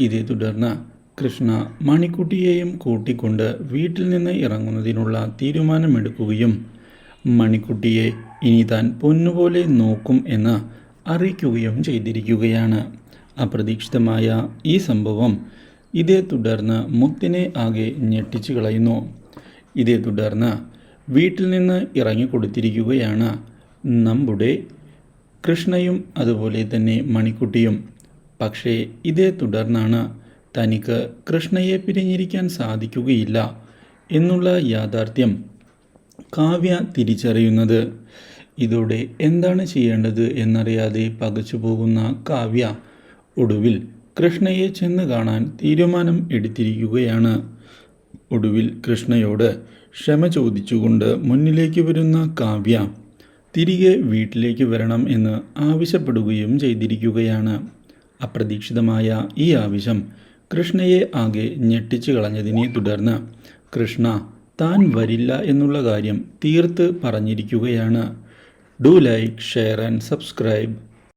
ഇതേ തുടർന്ന് കൃഷ്ണ മണിക്കുട്ടിയെയും കൂട്ടിക്കൊണ്ട് വീട്ടിൽ നിന്ന് ഇറങ്ങുന്നതിനുള്ള തീരുമാനമെടുക്കുകയും മണിക്കുട്ടിയെ ഇനി താൻ പൊന്നുപോലെ നോക്കും എന്ന് അറിയിക്കുകയും ചെയ്തിരിക്കുകയാണ്. അപ്രതീക്ഷിതമായ ഈ സംഭവം ഇതേ തുടർന്ന് മുത്തിനെ ആകെ ഞെട്ടിച്ചു കളയുന്നു. ഇതേ തുടർന്ന് വീട്ടിൽ നിന്ന് ഇറങ്ങിക്കൊടുത്തിരിക്കുകയാണ് നമ്മുടെ കൃഷ്ണയും അതുപോലെ തന്നെ മണിക്കുട്ടിയും. പക്ഷേ ഇതേ തുടർന്നാണ് തനിക്ക് കൃഷ്ണയെ പിരിഞ്ഞിരിക്കാൻ സാധിക്കുകയില്ല എന്നുള്ള യാഥാർത്ഥ്യം കാവ്യ തിരിച്ചറിയുന്നത്. ഇതോടെ എന്താണ് ചെയ്യേണ്ടത് എന്നറിയാതെ പകച്ചു പോകുന്ന കാവ്യ ഒടുവിൽ കൃഷ്ണയെ ചെന്ന് കാണാൻ തീരുമാനം എടുത്തിരിക്കുകയാണ്. ഒടുവിൽ കൃഷ്ണയോട് ക്ഷമ ചോദിച്ചുകൊണ്ട് മുന്നിലേക്ക് വരുന്ന കാവ്യ തിരികെ വീട്ടിലേക്ക് വരണം എന്ന് ആവശ്യപ്പെടുകയും ചെയ്തിരിക്കുകയാണ്. അപ്രതീക്ഷിതമായ ഈ ആവശ്യം കൃഷ്ണയെ ആകെ ഞെട്ടിച്ചു കളഞ്ഞതിനെ തുടർന്ന് കൃഷ്ണ താൻ വരില്ല എന്നുള്ള കാര്യം തീർത്ത് പറഞ്ഞിരിക്കുകയാണ്. Do like share and subscribe.